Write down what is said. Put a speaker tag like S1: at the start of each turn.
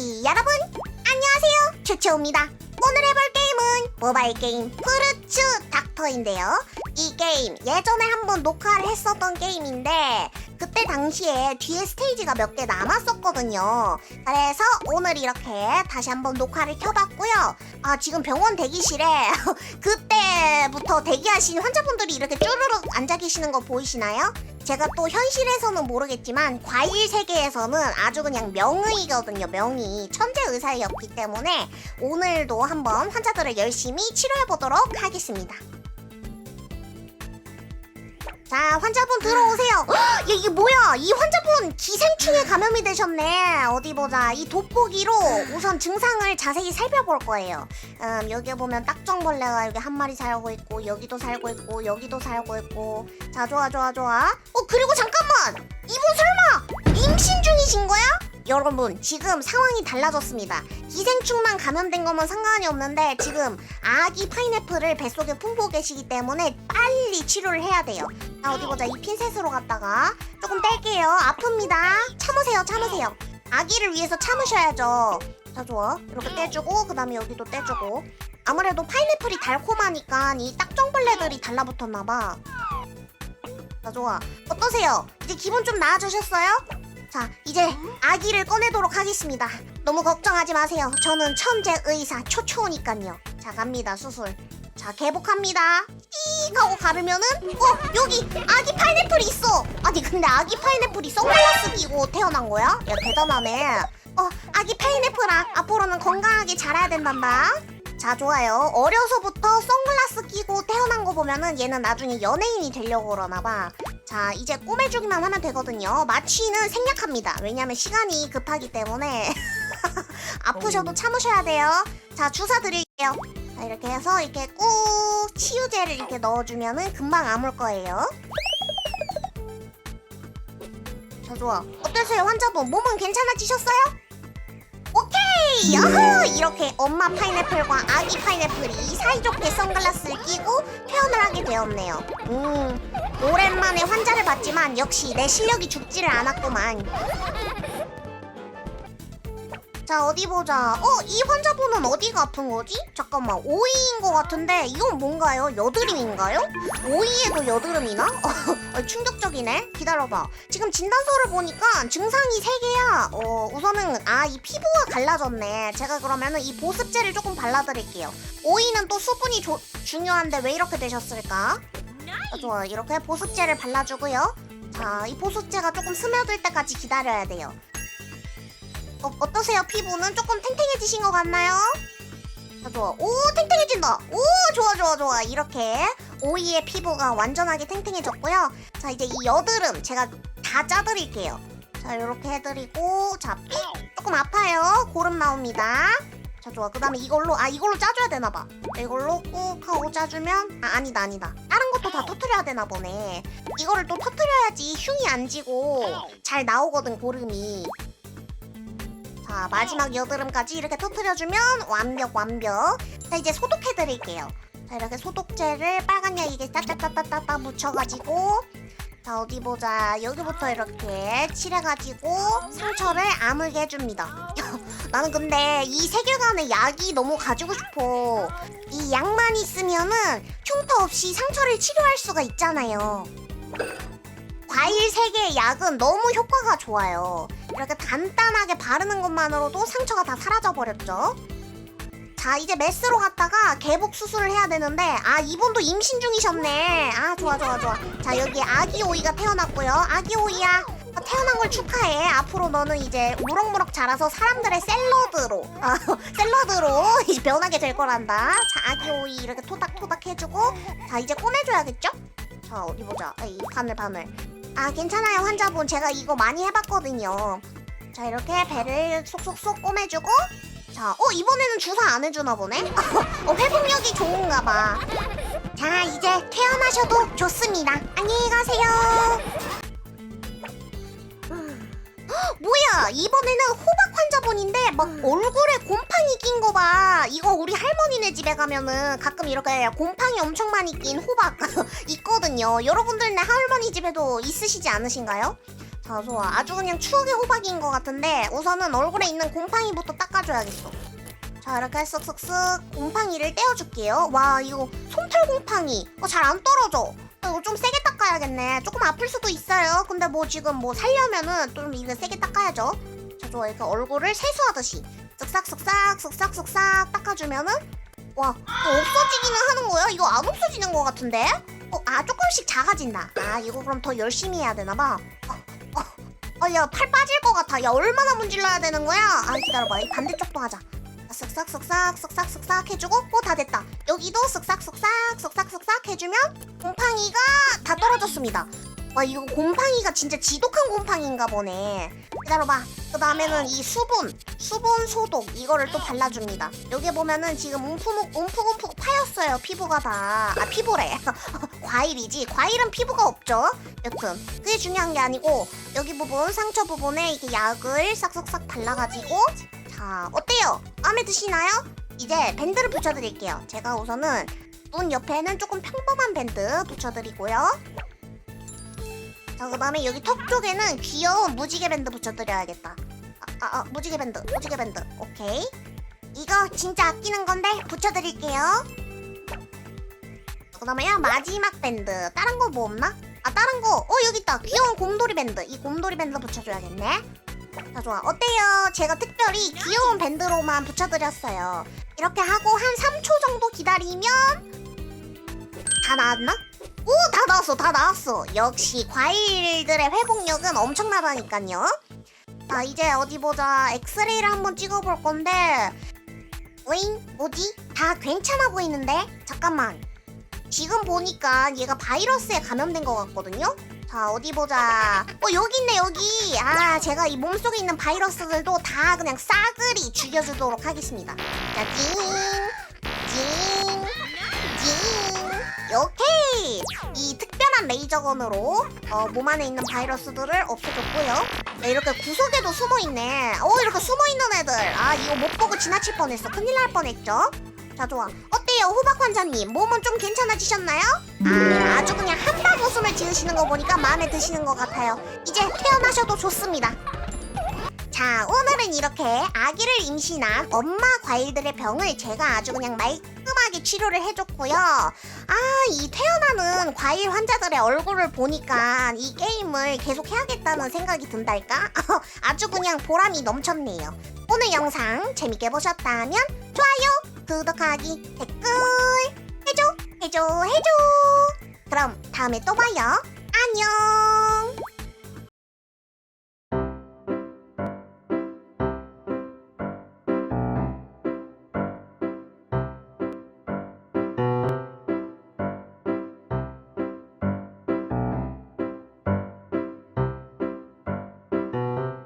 S1: 여러분 안녕하세요. 추초입니다. 오늘 해볼 게임은 모바일 게임 프루츠 닥터인데요. 이 게임 예전에 한번 녹화를 했었던 게임인데 그때 당시에 뒤에 스테이지가 몇 개 남았었거든요. 그래서 오늘 이렇게 다시 한번 녹화를 켜봤고요. 아 지금 병원 대기실에 그때부터 대기하신 환자분들이 이렇게 쭈르륵 앉아 계시는 거 보이시나요? 제가 또 현실에서는 모르겠지만 과일 세계에서는 아주 그냥 명의거든요 명의. 천재 의사였기 때문에 오늘도 한번 환자들을 열심히 치료해 보도록 하겠습니다 자 환자분 들어오세요. 헉, 야, 이게 뭐야? 이 환자분 기생충에 감염이 되셨네. 어디 보자. 이 돋보기로 우선 증상을 자세히 살펴볼 거예요. 음, 여기 보면 딱정벌레가 여기 한 마리 살고 있고 여기도 살고 있고 여기도 살고 있고. 자 좋아 좋아 좋아. 어 그리고 잠깐만! 이분 설마 임신 중이신 거야? 여러분 지금 상황이 달라졌습니다. 기생충만 감염된 거면 상관이 없는데 지금 아기 파인애플을 뱃속에 품고 계시기 때문에 빨리 치료를 해야 돼요. 자 어디 보자. 이 핀셋으로 갔다가 조금 뗄게요. 아픕니다. 참으세요 참으세요. 아기를 위해서 참으셔야죠. 자 좋아. 이렇게 떼주고 그 다음에 여기도 떼주고. 아무래도 파인애플이 달콤하니까 이 딱정벌레들이 달라붙었나봐. 자 좋아. 어떠세요? 이제 기분 좀 나아지셨어요? 자 이제 아기를 꺼내도록 하겠습니다. 너무 걱정하지 마세요. 저는 천재 의사 초초니깐요. 자 갑니다 수술. 자 개복합니다. 띠 하고 가르면은 어 여기 아기 파인애플이 있어! 아니 근데 아기 파인애플이 선글라스 끼고 태어난 거야? 야 대단하네. 어 아기 파인애플아. 앞으로는 건강하게 자라야 된단다. 자 좋아요. 어려서부터 선글라스 끼고 태어난 거 보면은 얘는 나중에 연예인이 되려고 그러나 봐 자 이제 꼬매주기만 하면 되거든요. 마취는 생략합니다. 왜냐면 시간이 급하기 때문에. 아프셔도 참으셔야 돼요. 자 주사 드릴게요. 자 이렇게 해서 이렇게 꾹 치유제를 이렇게 넣어주면은 금방 아물 거예요. 자 좋아. 어떠세요? 환자분 몸은 괜찮아지셨어요? 오케이 야호! 이렇게 엄마 파인애플과 아기 파인애플이 사이좋게 선글라스를 끼고 표현을 하게 되었네요. 음 오랜만에 환자를 봤지만 역시 내 실력이 죽지를 않았구만 자 어디 보자 어 이 환자분은 어디가 아픈 거지? 잠깐만 오이인 것 같은데 이건 뭔가요? 여드름인가요? 오이에도 여드름이나? 어, 충격적이네 기다려봐 지금 진단서를 보니까 증상이 세개야 어, 우선은 아 이 피부가 갈라졌네 제가 그러면은 이 보습제를 조금 발라드릴게요 오이는 또 수분이 조- 중요한데 왜 이렇게 되셨을까? 아, 좋아 이렇게 보습제를 발라주고요 자 이 보습제가 조금 스며들 때까지 기다려야 돼요 어, 어떠세요? 피부는 조금 탱탱해지신 것 같나요? 자, 좋아. 오 탱탱해진다. 오 좋아 좋아 좋아. 이렇게 오이의 피부가 완전하게 탱탱해졌고요. 자 이제 이 여드름 제가 다 짜드릴게요. 자 이렇게 해드리고 자 삑! 조금 아파요. 고름 나옵니다. 자 좋아. 그 다음에 이걸로 아 이걸로 짜줘야 되나봐. 이걸로 꾹 하고 짜주면 아 아니다 아니다. 다른 것도 다 터트려야 되나 보네. 이거를 또 터트려야지 흉이 안 지고 잘 나오거든 고름이 자 마지막 여드름까지 이렇게 터트려주면 완벽 완벽. 자 이제 소독해드릴게요. 자 이렇게 소독제를 빨간 약이게 따따따따따 묻혀가지고 자 어디 보자. 여기부터 이렇게 칠해가지고 상처를 아물게 해줍니다. 나는 근데 이 세계관의 약이 너무 가지고 싶어. 이 약만 있으면은 흉터 없이 상처를 치료할 수가 있잖아요. 과일 세개의 약은 너무 효과가 좋아요. 이렇게 간단하게 바르는 것만으로도 상처가 다 사라져 버렸죠. 자, 이제 메스로 갔다가 개복 수술을 해야 되는데 아, 이분도 임신 중이셨네. 아, 좋아 좋아 좋아. 자, 여기 아기 오이가 태어났고요. 아기 오이야. 어, 태어난 걸 축하해. 앞으로 너는 이제 무럭무럭 자라서 사람들의 샐러드로, 아, 샐러드로 이제 변하게 될 거란다. 자, 아기 오이 이렇게 토닥토닥 해주고, 자, 이제 꺼내줘야겠죠? 자, 어디 보자. 아, 이 바늘 바늘. 아 괜찮아요. 환자분 제가 이거 많이 해봤거든요. 자 이렇게 배를 쏙쏙쏙 꼬매주고 자 어 이번에는 주사 안 해주나 보네? 어 회복력이 좋은가 봐 자 이제 퇴원하셔도 좋습니다. 안녕히 가세요 이번에는 호박 환자분인데 막 얼굴에 곰팡이 낀 거 봐. 이거 우리 할머니네 집에 가면은 가끔 이렇게 곰팡이 엄청 많이 낀 호박 있거든요. 여러분들 네 할머니 집에도 있으시지 않으신가요? 자 좋아. 아주 그냥 추억의 호박인 것 같은데 우선은 얼굴에 있는 곰팡이부터 닦아줘야겠어. 자 이렇게 쓱쓱쓱 곰팡이를 떼어줄게요. 와 이거 솜털 곰팡이. 어, 잘 안 떨어져. 어, 이거 좀 세게 닦아야겠네 조금 아플 수도 있어요 근데 뭐 지금 뭐 살려면은 좀 이거 세게 닦아야죠 자 좋아 이렇게 얼굴을 세수하듯이 쓱싹쓱싹 쓱싹쓱싹 닦아주면은 와 이거 없어지기는 하는 거야? 이거 안 없어지는 것 같은데? 어, 아 조금씩 작아진다 아 이거 그럼 더 열심히 해야 되나봐 어, 어, 야, 팔 빠질 것 같아. 야, 얼마나 문질러야 되는 거야? 아, 기다려봐. 이 반대쪽도 하자. 쓱싹, 쓱싹, 쓱싹, 쓱싹 해주고, 어, 다 됐다. 여기도 쓱싹, 쓱싹, 쓱싹, 쓱싹 해주면, 이가 다 떨어졌습니다. 와, 이거 곰팡이가 진짜 지독한 곰팡이인가 보네. 기다려봐. 그 다음에는 이 수분, 수분 소독, 이거를 또 발라줍니다. 여기 보면은 지금 움푹, 움푹 움푹 파였어요. 피부가 다. 아, 피부래. 과일이지. 과일은 피부가 없죠. 여튼 그게 중요한 게 아니고 여기 부분 상처 부분에 이렇게 약을 싹싹싹 발라가지고 자 어때요? 마음에 드시나요? 이제 밴드를 붙여드릴게요. 제가 우선은 눈 옆에는 조금 평범한 밴드 붙여드리고요. 자 그 다음에 여기 턱 쪽에는 귀여운 무지개 밴드 붙여드려야겠다. 아, 아, 아 무지개 밴드, 무지개 밴드. 오케이. 이거 진짜 아끼는 건데 붙여드릴게요. 그 다음에 마지막 밴드. 다른 거 뭐 없나? 아 다른 거. 어 여기 있다. 귀여운 곰돌이 밴드. 이 곰돌이 밴드 붙여줘야겠네. 자 좋아. 어때요? 제가 특별히 귀여운 밴드로만 붙여드렸어요. 이렇게 하고 한 3초 정도 기다리면 다 나왔나? 오, 다 나왔어, 다 나왔어. 역시 과일들의 회복력은 엄청나다니까요. 자, 이제 어디 보자. 엑스레이를 한번 찍어볼 건데. 오잉? 뭐지? 다 괜찮아 보이는데? 잠깐만. 지금 보니까 얘가 바이러스에 감염된 것 같거든요? 자, 어디 보자. 어, 여기 있네, 여기. 아, 제가 이 몸속에 있는 바이러스들도 다 그냥 싸그리 죽여주도록 하겠습니다. 자, 징, 오케이. 이 특별한 레이저건으로 어, 몸 안에 있는 바이러스들을 없애줬고요. 야, 이렇게 구석에도 숨어 있네. 어, 이렇게 숨어 있는 애들. 아, 이거 못 보고 지나칠 뻔했어. 큰일 날 뻔했죠. 자, 좋아. 어때요, 호박 환자님? 몸은 좀 괜찮아지셨나요? 아, 아주 그냥 한방 웃음을 지으시는 거 보니까 마음에 드시는 것 같아요. 이제 태어나셔도 좋습니다. 자, 오늘은 이렇게 아기를 임신한 엄마 과일들의 병을 제가 아주 그냥 말끔하게 치료를 해줬고요. 아, 이 태어나는 과일 환자들의 얼굴을 보니까 이 게임을 계속 해야겠다는 생각이 든달까? 아주 그냥 보람이 넘쳤네요. 오늘 영상 재밌게 보셨다면 좋아요, 구독하기, 댓글 해줘, 해줘, 해줘. 그럼 다음에 또 봐요. 안녕.